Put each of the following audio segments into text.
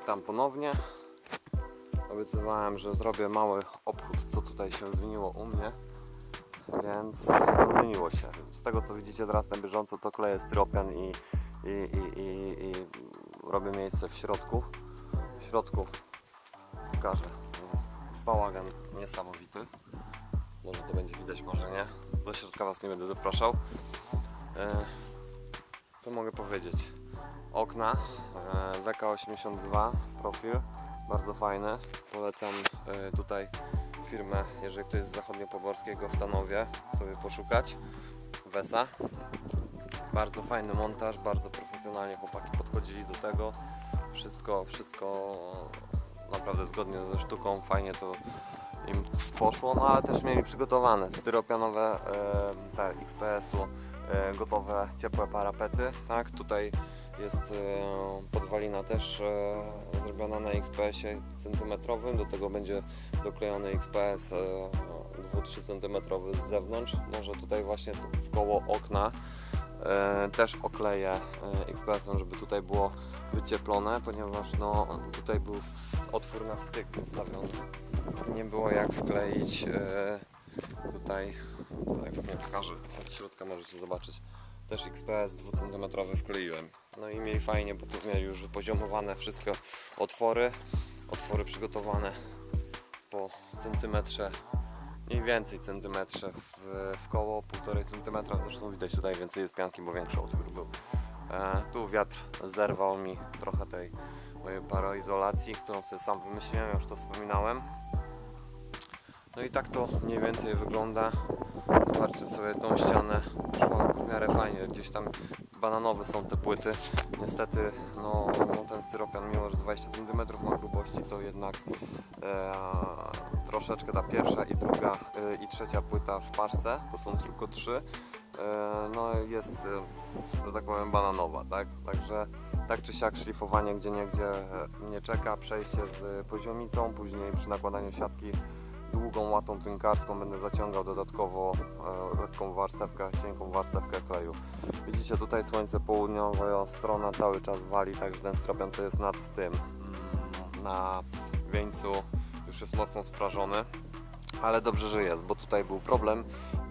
Witam ponownie. Obiecywałem, że zrobię mały obchód, co tutaj się zmieniło u mnie. Więc no, zmieniło się. Z tego co widzicie teraz na bieżąco, to kleję styropian i, i, i, i, i robię miejsce w środku. W środku pokażę. Jest bałagan niesamowity. Może to będzie widać, może nie. Do środka Was nie będę zapraszał. E, co mogę powiedzieć? Okna e, WK82 profil, bardzo fajne. Polecam e, tutaj firmę, jeżeli ktoś z zachodniopoborskiego w Tanowie, sobie poszukać. Wesa. Bardzo fajny montaż, bardzo profesjonalnie chłopaki podchodzili do tego. Wszystko, wszystko naprawdę zgodnie ze sztuką, fajnie to im poszło, no ale też mieli przygotowane styropianowe e, XPS-u, gotowe ciepłe parapety, tak, tutaj jest e, podwalina też e, zrobiona na XPS-ie centymetrowym, do tego będzie doklejony XPS e, 2-3 cm z zewnątrz, może tutaj właśnie w koło okna e, też okleję XPS-em, żeby tutaj było wycieplone, ponieważ no, tutaj był otwór na styk ustawiony. Nie było jak wkleić tutaj, tutaj nie pokażę, od środka możecie zobaczyć. Też XPS 2 cm wkleiłem. No i mieli fajnie, bo tu mieli już wypoziomowane wszystkie otwory. Otwory przygotowane po centymetrze, mniej więcej centymetrze w, w koło, półtorej centymetra. Zresztą widać tutaj więcej jest pianki, bo większy otwór był. E, tu wiatr zerwał mi trochę tej mojej paroizolacji, którą sobie sam wymyśliłem, już to wspominałem. No i tak to mniej więcej wygląda. Zobaczcie sobie tą ścianę. W miarę fajnie. Gdzieś tam bananowe są te płyty. Niestety no, no ten styropian mimo że 20 cm ma grubości to jednak e, troszeczkę ta pierwsza i druga e, i trzecia płyta w paczce, to są tylko trzy. E, no jest, e, że tak powiem, bananowa, tak? Także tak czy siak szlifowanie gdzie niegdzie e, mnie czeka, przejście z poziomicą, później przy nakładaniu siatki długą łatą tynkarską będę zaciągał dodatkowo e, lekką warstewkę, cienką warstewkę kleju. Widzicie tutaj słońce południowa strona cały czas wali, także ten stropian co jest nad tym, mm, na wieńcu już jest mocno sprażony. Ale dobrze, że jest, bo tutaj był problem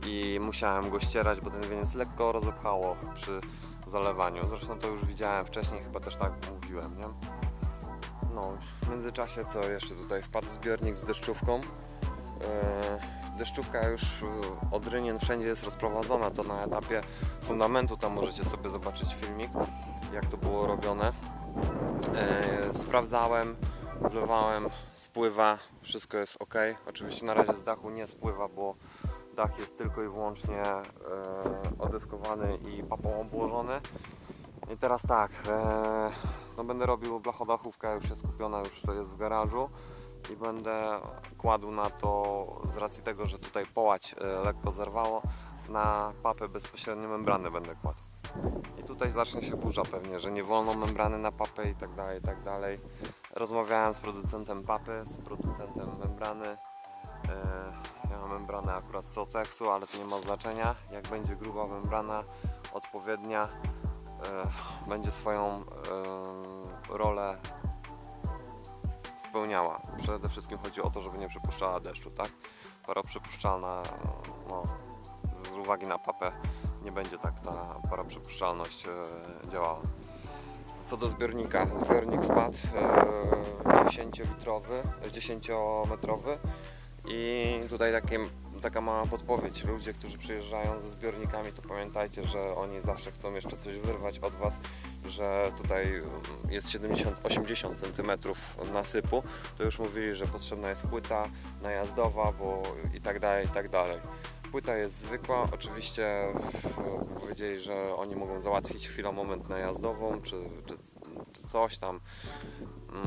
i musiałem go ścierać, bo ten wieniec lekko rozepchało przy zalewaniu. Zresztą to już widziałem wcześniej, chyba też tak mówiłem, nie? No, w międzyczasie co jeszcze tutaj wpadł zbiornik z deszczówką. E, Deszczówka już e, od rynien wszędzie jest rozprowadzona, to na etapie fundamentu tam możecie sobie zobaczyć filmik, jak to było robione. E, Sprawdzałem, wlewałem, spływa, wszystko jest ok. Oczywiście na razie z dachu nie spływa, bo dach jest tylko i wyłącznie odyskowany i papą obłożony. I teraz tak, no będę robił blachodachówkę, już jest kupiona, już to jest w garażu i będę kładł na to z racji tego, że tutaj połać e, lekko zerwało, na papę bezpośrednio membrany będę kładł. I tutaj zacznie się burza pewnie, że nie wolno membrany na papę i tak dalej, i tak dalej. Rozmawiałem z producentem papy, z producentem membrany. E, Ja mam membranę akurat z Sotexu, ale to nie ma znaczenia. Jak będzie gruba membrana, odpowiednia, e, będzie swoją rolę spełniała. Przede wszystkim chodzi o to, żeby nie przepuszczała deszczu, tak? Para przepuszczalna, no, z uwagi na papę nie będzie tak ta paraprzepuszczalność e, działała. Co do zbiornika, zbiornik wpadł e, 10-litrowy, e, 10-metrowy i tutaj takie, taka mała podpowiedź. Ludzie, którzy przyjeżdżają ze zbiornikami, to pamiętajcie, że oni zawsze chcą jeszcze coś wyrwać od Was, że tutaj mm, jest 70-80 cm nasypu. To już mówili, że potrzebna jest płyta najazdowa, bo i tak dalej, i tak dalej. Płyta jest zwykła, oczywiście e, powiedzieli, że oni mogą załatwić chwilę moment najazdową, czy, czy, czy coś tam. Mm,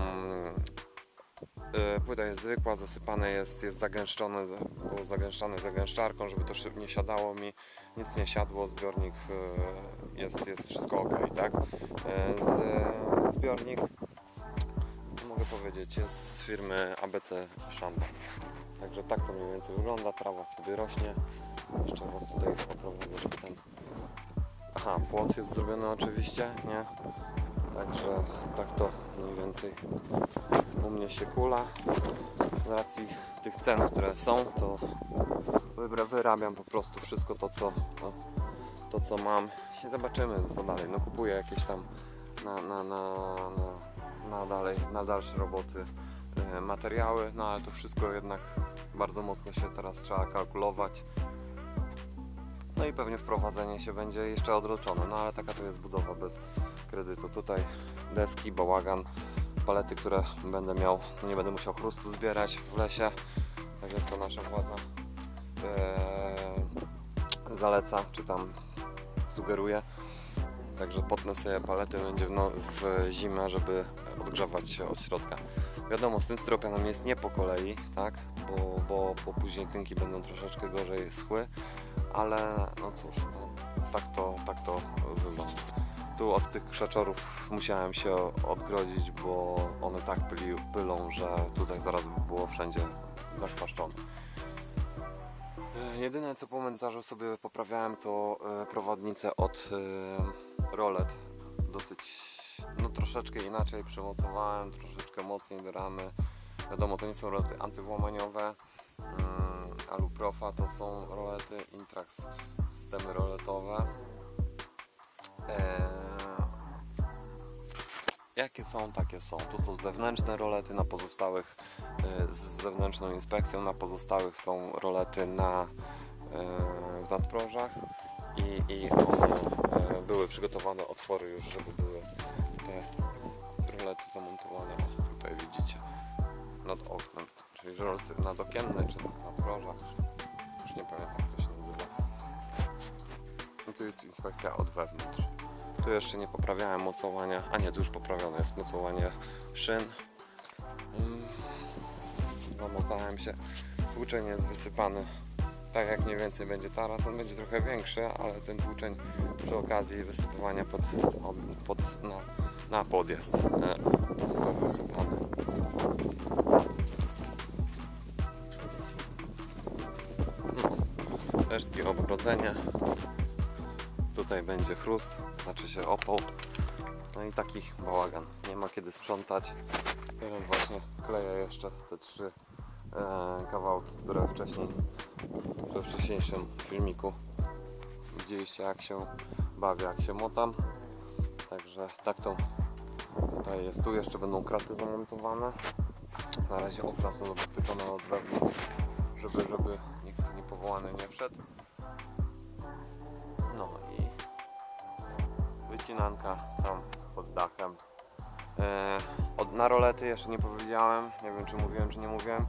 Płyta jest zwykła, zasypane jest, jest zagęszczone, było zagęszczane zagęszczarką, żeby to szybnie siadało mi. Nic nie siadło, zbiornik e, jest, jest wszystko ok, tak? E, Z, zbiornik, mogę powiedzieć, jest z firmy ABC Szamba. Także tak to mniej więcej wygląda, trawa sobie rośnie. Jeszcze Was tutaj oprowadzę, żeby ten... Aha, płot jest zrobiony oczywiście, nie? Także tak to mniej więcej u mnie się kula. Z racji tych cen, które są, to wyrabiam po prostu wszystko to, co, to, to, co mam. I zobaczymy, co dalej. No kupuję jakieś tam na, na, na, na, na, dalej, na dalsze roboty e, materiały, no ale to wszystko jednak bardzo mocno się teraz trzeba kalkulować. No i pewnie wprowadzenie się będzie jeszcze odroczone, no ale taka to jest budowa bez kredytu. Tutaj deski, bałagan, palety, które będę miał, nie będę musiał chrustu zbierać w lesie, tak jak to nasza władza e, zaleca, czy tam sugeruje. Także potnę sobie palety będzie w, no, w zimę, żeby odgrzewać się od środka. Wiadomo, z tym styropianem jest nie po kolei, tak? Bo, bo, bo później tynki będą troszeczkę gorzej schły, ale no cóż, no, tak, to, tak to wygląda. Tu od tych krzaczorów musiałem się odgrodzić, bo one tak pyli, pylą, że tutaj zaraz by było wszędzie zachwaszczone. E, Jedyne co po montażu sobie poprawiałem to e, prowadnicę od e, rolet. Dosyć, no troszeczkę inaczej przymocowałem, troszeczkę mocniej do ramy. Wiadomo, to nie są rolety antywłamaniowe. Mm, Aluprofa to są rolety Intrax, systemy roletowe. Jakie są, takie są. Tu są zewnętrzne rolety na pozostałych e, z zewnętrzną inspekcją, na pozostałych są rolety na e, nadprożach i, i one e, były przygotowane otwory już, żeby były te rolety zamontowane. Tutaj widzicie nad oknem, czyli rolety nadokienne czy na nadprożach. Już nie pamiętam jak to się nazywa. I tu jest inspekcja od wewnątrz. Tu jeszcze nie poprawiałem mocowania, a nie, tu już poprawione jest mocowanie szyn. Mm, Zamotałem się. Tłuczeń jest wysypany tak jak mniej więcej będzie teraz. On będzie trochę większy, ale ten tłuczeń przy okazji wysypywania pod, pod, na, na podjazd e, został wysypany. No, resztki obrodzenia. Tutaj będzie chrust, znaczy się opał. No i taki bałagan. Nie ma kiedy sprzątać. Teraz właśnie kleję jeszcze te trzy e, kawałki, które wcześniej we wcześniejszym filmiku widzieliście jak się bawię, jak się motam. Także tak to tutaj jest. Tu jeszcze będą kraty zamontowane. Na razie okna są zabezpieczone od wewnątrz, żeby, żeby nikt niepowołany nie wszedł. No wycinanka tam pod dachem. E, od, na rolety jeszcze nie powiedziałem, nie wiem czy mówiłem czy nie mówiłem.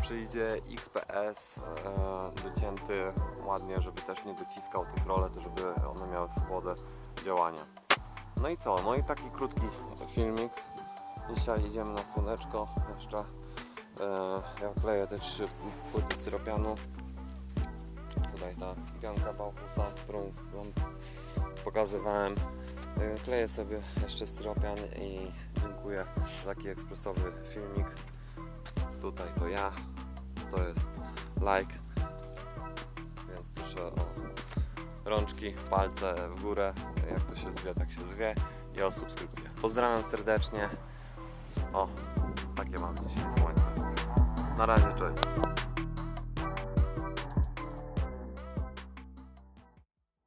Przyjdzie XPS e, docięty ładnie, żeby też nie dociskał tych rolet, żeby one miały swobodę działania. No i co? No i taki krótki filmik. Dzisiaj idziemy na słoneczko jeszcze. E, ja kleję te trzy płyty styropianu. Tutaj ta pianka Bauhusa, którą pokazywałem. E, Kleję sobie jeszcze styropian i dziękuję za taki ekspresowy filmik. Tutaj to ja, to jest like, więc proszę o rączki, palce w górę, jak to się zwie, tak się zwie i o subskrypcję. Pozdrawiam serdecznie. O, takie mam dzisiaj słońce. Na razie, cześć.